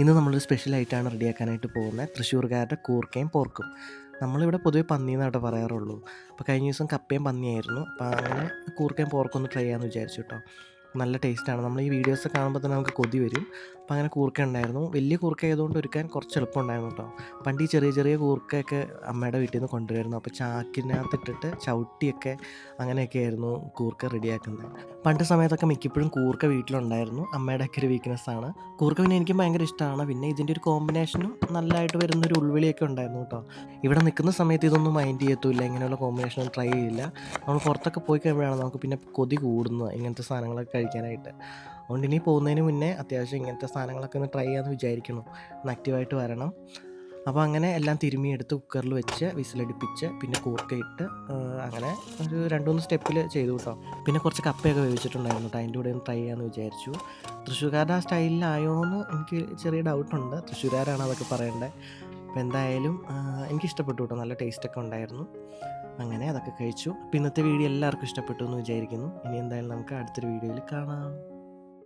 ഇന്ന് നമ്മളൊരു സ്പെഷ്യലായിട്ടാണ് റെഡിയാക്കാനായിട്ട് പോകുന്നത്. തൃശ്ശൂർക്കാരുടെ കൂർക്കയും പോർക്കും. നമ്മളിവിടെ പൊതുവെ പന്നി അവിടെ പറയാറുള്ളൂ. അപ്പോൾ കഴിഞ്ഞ ദിവസം കപ്പയും പന്നിയായിരുന്നു. അപ്പോൾ അങ്ങനെ കൂർക്കയും പോർക്കും ഒന്ന് ട്രൈ ചെയ്യാമെന്ന് വിചാരിച്ചു കേട്ടോ നല്ല ടേസ്റ്റാണ്. നമ്മൾ ഈ വീഡിയോസ് കാണുമ്പോൾ തന്നെ നമുക്ക് കൊതി വരും. അപ്പോൾ അങ്ങനെ കൂർക്ക ഉണ്ടായിരുന്നു. വലിയ കൂർക്ക ആയതുകൊണ്ട് ഒരുക്കാൻ കുറച്ച് എളുപ്പമുണ്ടായിരുന്നു കേട്ടോ പണ്ട് ഈ ചെറിയ ചെറിയ കൂർക്കയൊക്കെ അമ്മയുടെ വീട്ടിൽ നിന്ന് കൊണ്ടുവരുന്നു അപ്പോൾ ചാക്കിനകത്തിട്ടിട്ട് ചവിട്ടിയൊക്കെ അങ്ങനെയൊക്കെ ആയിരുന്നു കൂർക്ക റെഡിയാക്കുന്നത്. പണ്ട് സമയത്തൊക്കെ മിക്കപ്പോഴും കൂർക്ക വീട്ടിലുണ്ടായിരുന്നു. അമ്മയുടെ ഒക്കെ ഒരു വീക്ക്നെസ് ആണ്. കൂർക്ക പിന്നെ എനിക്ക് ഭയങ്കര ഇഷ്ടമാണ്. പിന്നെ ഇതിന്റെ ഒരു കോമ്പിനേഷനും നല്ലതായിട്ട് വരുന്നൊരു ഉൾവിളിയൊക്കെ ഉണ്ടായിരുന്നു കേട്ടോ ഇവിടെ നിൽക്കുന്ന സമയത്ത് ഇതൊന്നും മൈൻഡ് ചെയ്യത്തില്ല ഇങ്ങനെയുള്ള കോമ്പിനേഷൻ ട്രൈ ചെയ്യില്ല. നമ്മൾ പുറത്തൊക്കെ പോയി കഴിയുമ്പോഴാണ് നമുക്ക് പിന്നെ കൊതി കൂടുന്നത്. ഇങ്ങനത്തെ സാധനങ്ങളൊക്കെ കഴിക്കാനായിട്ട്. അതുകൊണ്ട് ഇനി പോകുന്നതിന് മുന്നേ അത്യാവശ്യം ഇങ്ങനത്തെ സാധനങ്ങളൊക്കെ ഒന്ന് ട്രൈ ചെയ്യാമെന്ന് വിചാരിക്കണം ഒന്ന് ആക്റ്റീവായിട്ട് വരണം. അപ്പോൾ അങ്ങനെ എല്ലാം തിരുമിയെടുത്ത് കുക്കറിൽ വെച്ച് വിസിലടിപ്പിച്ച് പിന്നെ കൂർക്കയിട്ട് അങ്ങനെ ഒരു രണ്ട് മൂന്ന് സ്റ്റെപ്പിൽ ചെയ്തു കേട്ടോ പിന്നെ കുറച്ച് കപ്പയൊക്കെ വേവിച്ചിട്ടുണ്ടായിരുന്നു കേട്ടോ അതിന്റെ കൂടെ ഒന്ന് ട്രൈ ചെയ്യാമെന്ന് വിചാരിച്ചു. തൃശ്ശൂർക്കാരുടെ ആ സ്റ്റൈലിലായോ എന്ന് എനിക്ക് ചെറിയ ഡൗട്ടുണ്ട് തൃശ്ശൂരുകാരാണ് അതൊക്കെ പറയേണ്ടത് അപ്പോൾ എന്തായാലും എനിക്കിഷ്ടപ്പെട്ടു കേട്ടോ. നല്ല ടേസ്റ്റൊക്കെ ഉണ്ടായിരുന്നു. അങ്ങനെ അതൊക്കെ കഴിച്ചു. അപ്പോൾ ഇന്നത്തെ വീഡിയോ എല്ലാവർക്കും ഇഷ്ടപ്പെട്ടു എന്ന് വിചാരിക്കുന്നു. ഇനി എന്തായാലും നമുക്ക് അടുത്തൊരു വീഡിയോയിൽ കാണാം.